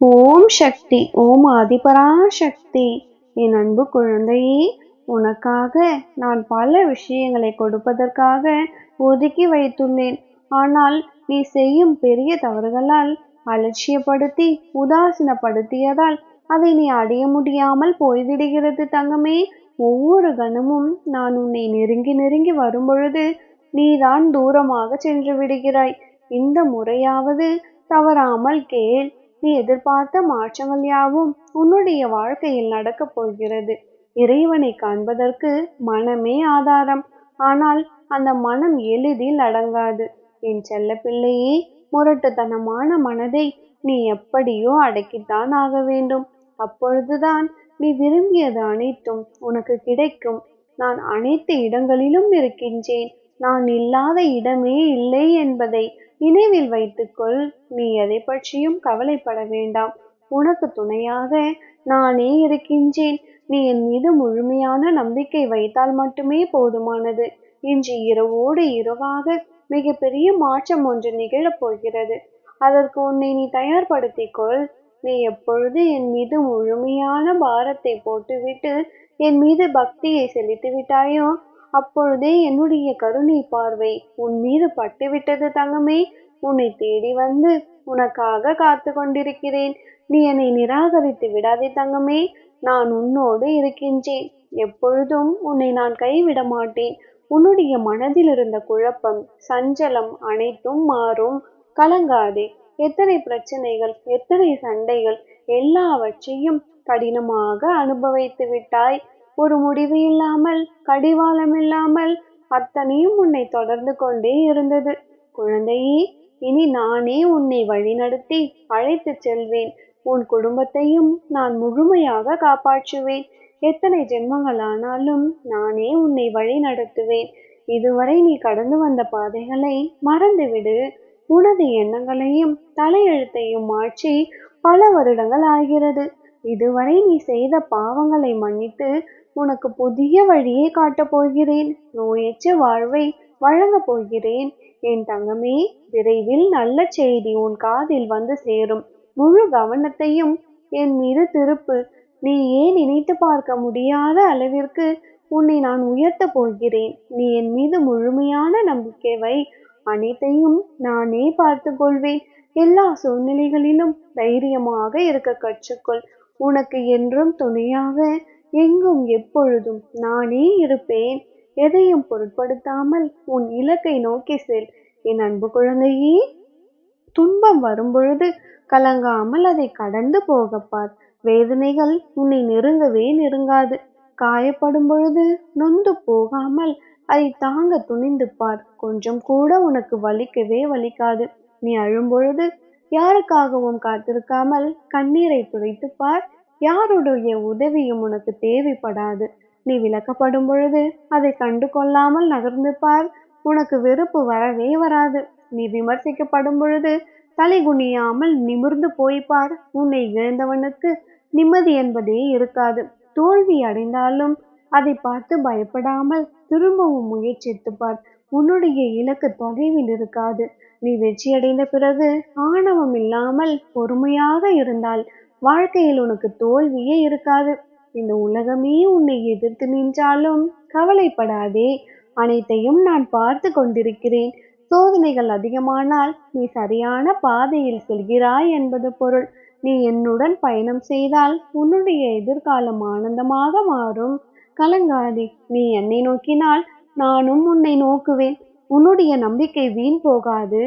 ஓம் சக்தி ஓம் ஆதிபராசக்தி. என் அன்பு குழந்தையே உனக்காக நான் பல விஷயங்களை கொடுப்பதற்காக ஒதுக்கி வைத்துள்ளேன். ஆனால் நீ செய்யும் பெரிய தவறுகளால் அலட்சியப்படுத்தி உதாசீனப்படுத்தியதால் அதை நீ அடைய முடியாமல் போய்விடுகிறது தங்கமே. ஒவ்வொரு கணமும் நான் உன்னை நெருங்கி நெருங்கி வரும்பொழுது நீதான் தூரமாக சென்று விடுகிறாய். இந்த முறையாவது தவறாமல் கேள். நீ எதிர்பார்த்த மாற்றங்கள் யாவும் உன்னுடைய வாழ்க்கையில் நடக்கப் போகிறது. இறைவனை காண்பதற்கு மனமே ஆதாரம். ஆனால் அந்த மனம் எளிதில் அடங்காது. என் செல்ல பிள்ளையே முரட்டுத்தனமான மனதை நீ எப்படியோ அடக்கித்தான் ஆக வேண்டும். அப்பொழுதுதான் நீ விரும்பியது அனைத்தும் உனக்கு கிடைக்கும். நான் அனைத்து இடங்களிலும் இருக்கின்றேன். நான் இல்லாத இடமே இல்லை என்பதை நினைவில் வைத்துக்கொள். நீ எதை பற்றியும் கவலைப்பட வேண்டாம். உனக்கு துணையாக நானே இருக்கின்றேன். நீ என் மீது முழுமையான நம்பிக்கை வைத்தால் மட்டுமே போதுமானது. இன்று இரவோடு இரவாக மிகப்பெரிய மாற்றம் ஒன்று நிகழப் போகிறது. அதற்கு உன்னை நீ தயார்படுத்திக்கொள். நீ எப்பொழுது என் மீது முழுமையான பாரத்தை போட்டுவிட்டு என் மீது பக்தியை செலுத்தி விட்டாயோ அப்பொழுதே என்னுடைய கருணை பார்வை உன் மீது பட்டுவிட்டது தங்கமே. உன்னை தேடி வந்து உனக்காக காத்து கொண்டிருக்கிறேன். நீ என்னை நிராகரித்து விடாதே தங்கமே. நான் உன்னோடு இருக்கின்றேன். எப்பொழுதும் உன்னை நான் கைவிட மாட்டேன். உன்னுடைய மனதில் இருந்த குழப்பம் சஞ்சலம் அனைத்தும் மாறும். கலங்காதே. எத்தனை பிரச்சனைகள் எத்தனை சண்டைகள் எல்லாவற்றையும் கடினமாக அனுபவித்து விட்டாய். ஒரு முடிவு இல்லாமல் கடிவாளம் இல்லாமல் அத்தனையும் உன்னை தொடர்ந்து கொண்டே இருந்தது. குழந்தையே இனி நானே உன்னை வழிநடத்தி அழைத்து செல்வேன். உன் குடும்பத்தையும் நான் முழுமையாக காப்பாற்றுவேன். எத்தனை ஜென்மங்கள் ஆனாலும் நானே உன்னை வழி நடத்துவேன் இதுவரை நீ கடந்து வந்த பாதைகளை மறந்துவிடு. உனது எண்ணங்களையும் தலையெழுத்தையும் மாற்றி பல வருடங்கள் ஆகிறது. இதுவரை நீ செய்த பாவங்களை மன்னித்து உனக்கு புதிய வழியை காட்டப் போகிறேன். நோயற்ற வாழ்வை வழங்கப் போகிறேன். என் தங்கமே விரைவில் நல்ல செய்தி உன் காதில் வந்து சேரும். முழு கவனத்தையும் என் மீது திருப்பு. நீ ஏன் நினைத்து பார்க்க முடியாத அளவிற்கு உன்னை நான் உயர்த்தப் போகிறேன். நீ என் மீது முழுமையான நம்பிக்கை வை. அனைத்தையும் நானே பார்த்து கொள்வேன். எல்லா சூழ்நிலைகளிலும் தைரியமாக இருக்க கற்றுக்கொள். உனக்கு என்றும் துணையாக எங்கும் எப்பொழுதும் நானே இருப்பேன். எதையும் பொருட்படுத்தாமல் உன் இலக்கை நோக்கி செல். என் அன்பு குழந்தையே துன்பம் வரும்பொழுது கலங்காமல் அதை கடந்து போகப்பார் வேதனைகள் உன்னை நெருங்கவே நெருங்காது. காயப்படும் பொழுது நொந்து போகாமல் அதை தாங்க துணிந்து பார். கொஞ்சம் கூட உனக்கு வலிக்கவே வலிக்காது. நீ அழும்பொழுது யாருக்காகவும் காத்திருக்காமல் கண்ணீரை துடைத்து பார். யாருடைய உதவியும் உனக்கு தேவைப்படாது. நீ விளக்கப்படும் பொழுது அதை கண்டு கொள்ளாமல் நகர்ந்து பார். உனக்கு வெறுப்பு வரவே வராது. நீ விமர்சிக்கப்படும் பொழுது தலை குனியாமல் நிமிர்ந்து போய்ப்பார் உன்னை இழந்தவனுக்கு நிம்மதி என்பதே இருக்காது. தோல்வி அடைந்தாலும் அதை பார்த்து பயப்படாமல் திரும்பவும் முயற்சித்துப்பார் உன்னுடைய இலக்கு தொலைவில் இருக்காது. நீ வெற்றியடைந்த பிறகு ஆணவம் இல்லாமல் பொறுமையாக இருந்தால் வாழ்க்கையில் உனக்கு தோல்வியே இருக்காது. இந்த உலகமே உன்னை எதிர்த்து நின்றாலும் கவலைப்படாதே. அனைத்தையும் நான் பார்த்து கொண்டிருக்கிறேன். சோதனைகள் அதிகமானால் நீ சரியான பாதையில் செல்கிறாய் என்பது பொருள். நீ என்னுடன் பயணம் செய்தால் உன்னுடைய எதிர்காலம் ஆனந்தமாக மாறும். கலங்காதே. நீ என்னை நோக்கினால் நானும் உன்னை நோக்குவேன். உன்னுடைய நம்பிக்கை வீண் போகாது.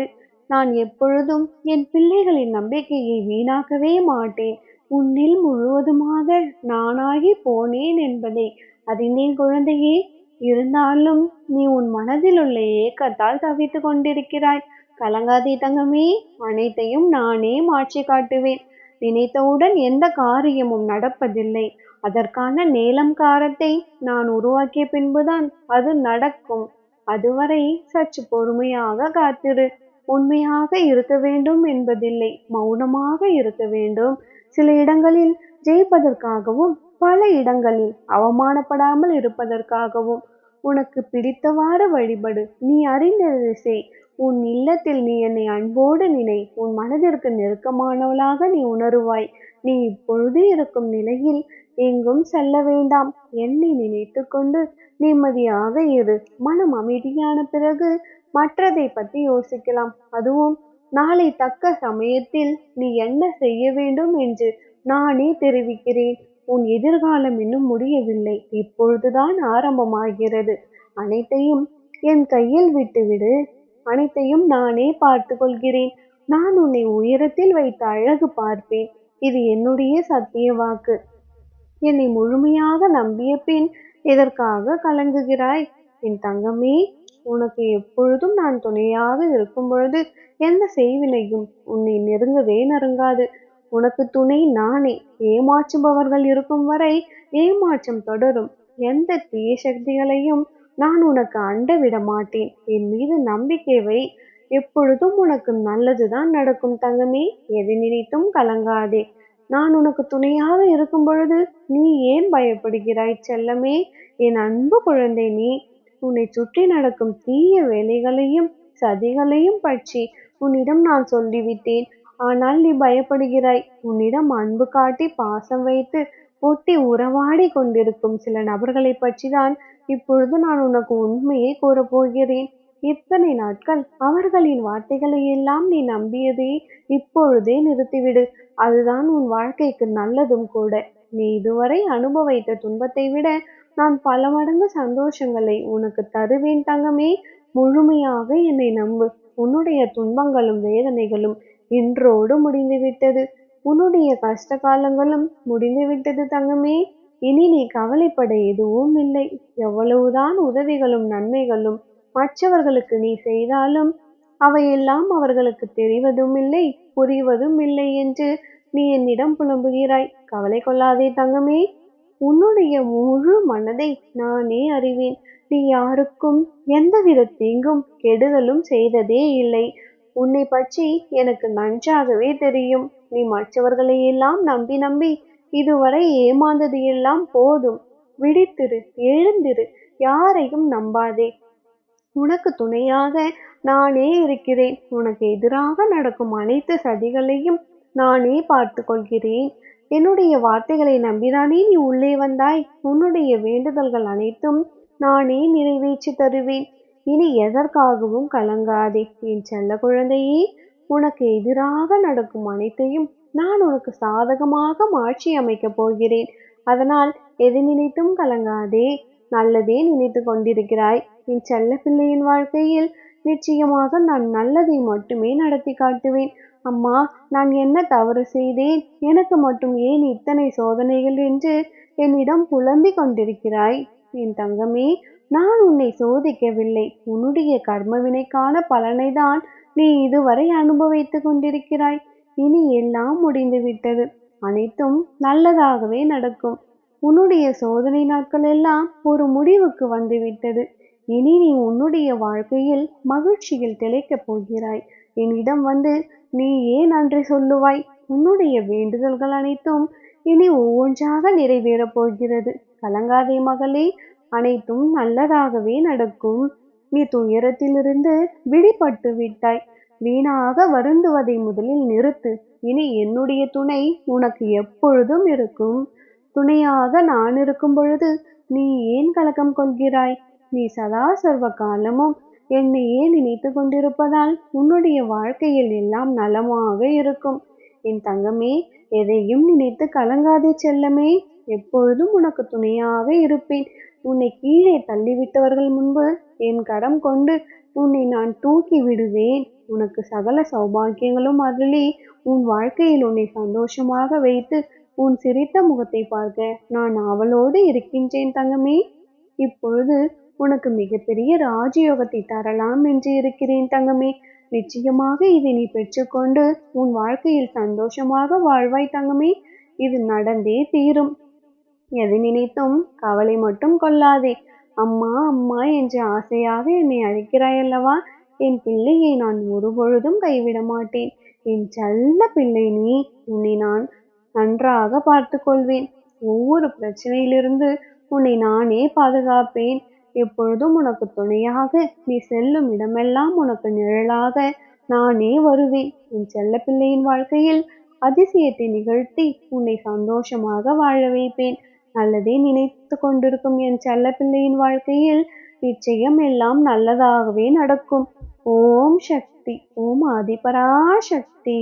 நான் எப்பொழுதும் என் பிள்ளைகளின் நம்பிக்கையை வீணாக்கவே மாட்டேன். உன்னில் முழுவதுமாக நானாகி போனேன் என்பதை. அறிந்தேன் குழந்தையே இருந்தாலும் நீ உன் மனதில் உள்ள ஏக்கத்தால் தவித்து கொண்டிருக்கிறாய். கலங்காதே தங்கமே அனைத்தையும் நானே மாற்றி காட்டுவேன். நினைத்தவுடன் எந்த காரியமும் நடப்பதில்லை. அதற்கான நேலம் காரத்தை நான் உருவாக்கிய பின்புதான் அது நடக்கும். அதுவரை சற்று பொறுமையாக காத்திரு. உண்மையாக இருக்க வேண்டும் என்பதில்லை. மௌனமாக இருக்க வேண்டும். சில இடங்களில் ஜெயிப்பதற்காகவும் பல இடங்களில் அவமானப்படாமல் இருப்பதற்காகவும். உனக்கு பிடித்தவாறு வழிபடு. நீ அறிந்ததை செய். உன் இல்லத்தில் நீ என்னை அன்போடு நினை. உன் மனதிற்கு நெருக்கமானவளாக நீ உணருவாய். நீ இப்பொழுது இருக்கும் நிலையில் எங்கும் செல்ல வேண்டாம். என்னை நினைத்து கொண்டு நிம்மதியாக இரு. மனம் அமைதியான பிறகு மற்றதை பற்றி யோசிக்கலாம். அதுவும் நாளை தக்க சமயத்தில் நீ என்ன செய்ய வேண்டும் என்று நானே தெரிவிக்கிறேன். உன் எதிர்காலம் இன்னும் முடியவில்லை. இப்பொழுதுதான் ஆரம்பமாகிறது. அனைத்தையும் என் கையில் விட்டுவிடு. அனைத்தையும் நானே பார்த்து கொள்கிறேன் நான் உன்னை உயரத்தில் வைத்த அழகு பார்ப்பேன். இது என்னுடைய சத்திய வாக்கு. என்னை முழுமையாக நம்பிய பின் எதற்காக கலங்குகிறாய்? என் தங்கமே உனக்கு எப்பொழுதும் நான் துணையாக இருக்கும் பொழுது எந்த செய்வினையும் உன்னை நெருங்கவே நெருங்காது. உனக்கு துணை நானே. ஏமாற்றுபவர்கள் இருக்கும் வரை ஏமாற்றம் தொடரும். எந்த தீய சக்திகளையும் நான் உனக்கு அண்ட விட மாட்டேன். என் மீது நம்பிக்கை வை. எப்பொழுதும் உனக்கு நல்லதுதான் நடக்கும் தங்கமே. எதை நினைத்தும் கலங்காதே. நான் உனக்கு துணையாக இருக்கும் பொழுது நீ ஏன் பயப்படுகிறாய் செல்லமே? என் அன்பு குழந்தை நீ. உன்னை சுற்றி நடக்கும் தீய வேலைகளையும் சதிகளையும் பற்றி உன்னிடம் நான் சொல்லிவிட்டேன். ஆனால் நீ பயப்படுகிறாய். உன்னிடம் அன்பு காட்டி பாசம் வைத்து ஒட்டி உறவாடி கொண்டிருக்கும் சில நபர்களை பற்றி தான் இப்பொழுது நான் உனக்கு உண்மையை கூறப்போகிறேன் இத்தனை நாட்கள் அவர்களின் வார்த்தைகளை எல்லாம் நீ நம்பியதை இப்பொழுதே நிறுத்திவிடு. அதுதான் உன் வாழ்க்கைக்கு நல்லதும் கூட. நீ இதுவரை அனுபவித்த துன்பத்தை விட நான் பல மடங்கு சந்தோஷங்களை உனக்கு தருவேன் தங்கமே. முழுமையாக என்னை நம்பு. உன்னுடைய துன்பங்களும் வேதனைகளும் இன்றோடு முடிந்துவிட்டது. உன்னுடைய கஷ்ட காலங்களும் முடிந்துவிட்டது தங்கமே. இனி நீ கவலைப்பட எதுவும் இல்லை. எவ்வளவுதான் உதவிகளும் நன்மைகளும் மற்றவர்களுக்கு நீ செய்தாலும் அவையெல்லாம் அவர்களுக்கு தெரிவதும் இல்லை புரிவதும் இல்லை என்று நீ என்னிடம் புலம்புகிறாய். கவலை கொள்ளாதே தங்கமே. உன்னுடைய முழு மனதை நானே அறிவேன். நீ யாருக்கும் எந்தவித தீங்கும் கெடுதலும் செய்ததே இல்லை. உன்னை பற்றி எனக்கு நன்றாகவே தெரியும். நீ மற்றவர்களை எல்லாம் நம்பி நம்பி இதுவரை ஏமாந்தது எல்லாம் போதும். விழித்திரு எழுந்திரு யாரையும் நம்பாதே. உனக்கு துணையாக நானே இருக்கிறேன். உனக்கு எதிராக நடக்கும் அனைத்து சதிகளையும் நானே பார்த்து கொள்கிறேன் என்னுடைய வார்த்தைகளை நம்பிதானே நீ உள்ளே வந்தாய்? உன்னுடைய வேண்டுதல்கள் அனைத்தும் நானே நிறைவேற்றி தருவேன். இனி எதற்காகவும் கலங்காதே. என் செல்ல குழந்தையே உனக்கு எதிராக நடக்கும் அனைத்தையும் நான் உனக்கு சாதகமாக மாற்றி அமைக்கப் போகிறேன். அதனால் எதை நினைத்தும் கலங்காதே. நல்லதே நினைத்து கொண்டிருக்கிறாய். என் செல்ல பிள்ளையின் வாழ்க்கையில் நிச்சயமாக நான் நல்லதை மட்டுமே நடத்தி காட்டுவேன். அம்மா நான் என்ன தவறு செய்தேன்? எனக்கு மட்டும் ஏன் இத்தனை சோதனைகள் என்று என்னிடம் புலம்பிக் கொண்டிருக்கிறாய்? என் தங்கமே நான் உன்னை சோதிக்கவில்லை. உன்னுடைய கர்மவினைக்கான பலனை தான் நீ இதுவரை அனுபவித்துக் கொண்டிருக்கிறாய். இனி எல்லாம் முடிந்து விட்டது அனைத்தும் நல்லதாகவே நடக்கும். உன்னுடைய சோதனை நாட்கள் எல்லாம் ஒரு முடிவுக்கு வந்துவிட்டது. இனி நீ உன்னுடைய வாழ்க்கையில் மகிழ்ச்சியில் திளைக்கப் போகிறாய். என்னிடம் வந்து நீ ஏன் நன்றி சொல்லுவாய்? உன்னுடைய வேண்டுதல்கள் அனைத்தும் இனி ஒவ்வொன்றாக நிறைவேறப் போகிறது. கலங்காதே மகளே அனைத்தும் நல்லதாகவே நடக்கும். நீ துயரத்திலிருந்து விடுபட்டு விட்டாய். வீணாக வருந்துவதை முதலில் நிறுத்து. இனி என்னுடைய துணை உனக்கு எப்பொழுதும் இருக்கும். துணையாக நான் இருக்கும் பொழுது நீ ஏன் கலக்கம் கொள்கிறாய்? நீ சதா சர்வ காலமும் என்னையே நினைத்து கொண்டிருப்பதால் உன்னுடைய வாழ்க்கையில் எல்லாம் நலமாக இருக்கும். என் தங்கமே எதையும் நினைத்து கலங்காதே செல்லமே. எப்பொழுதும் உனக்கு துணையாக இருப்பேன். உன்னை கீழே தள்ளிவிட்டவர்கள் முன்பு என் கரம் கொண்டு உன்னை நான் தூக்கி விடுவேன். உனக்கு சகல சௌபாகியங்களும் அருளி உன் வாழ்க்கையில் உன்னை சந்தோஷமாக வைத்து உன் சிரித்த முகத்தை பார்க்க நான் அவளோடு இருக்கின்றேன் தங்கமே. இப்பொழுது உனக்கு மிகப்பெரிய ராஜயோகத்தை தரலாம் என்று இருக்கிறேன் தங்கமே. நிச்சயமாக இதை நீ பெற்றுக்கொண்டு உன் வாழ்க்கையில் சந்தோஷமாக வாழ்வாய் தங்கமே. இது நடந்தே தீரும். எதை நினைத்தும் கவலை மட்டும் கொள்ளாதே. அம்மா அம்மா என்று ஆசையாக என்னை அழைக்கிறாய் அல்லவா? என் பிள்ளையை நான் ஒருபொழுதும் கைவிட மாட்டேன். என் செல்ல பிள்ளை நீ உன்னை நான் நன்றாக பார்த்து கொள்வேன் ஒவ்வொரு பிரச்சனையிலிருந்து உன்னை நானே பாதுகாப்பேன். எப்பொழுதும் உனக்கு துணையாக நீ செல்லும் இடமெல்லாம் உனக்கு நிழலாக நானே வருவேன். என் செல்லப்பிள்ளையின் வாழ்க்கையில் அதிசயத்தை நிகழ்த்தி உன்னை சந்தோஷமாக வாழ வைப்பேன். நல்லதே நினைத்து கொண்டிருக்கும் என் செல்ல பிள்ளையின் வாழ்க்கையில் நிச்சயம் எல்லாம் நல்லதாகவே நடக்கும். ஓம் சக்தி ஓம் ஆதிபராசக்தி.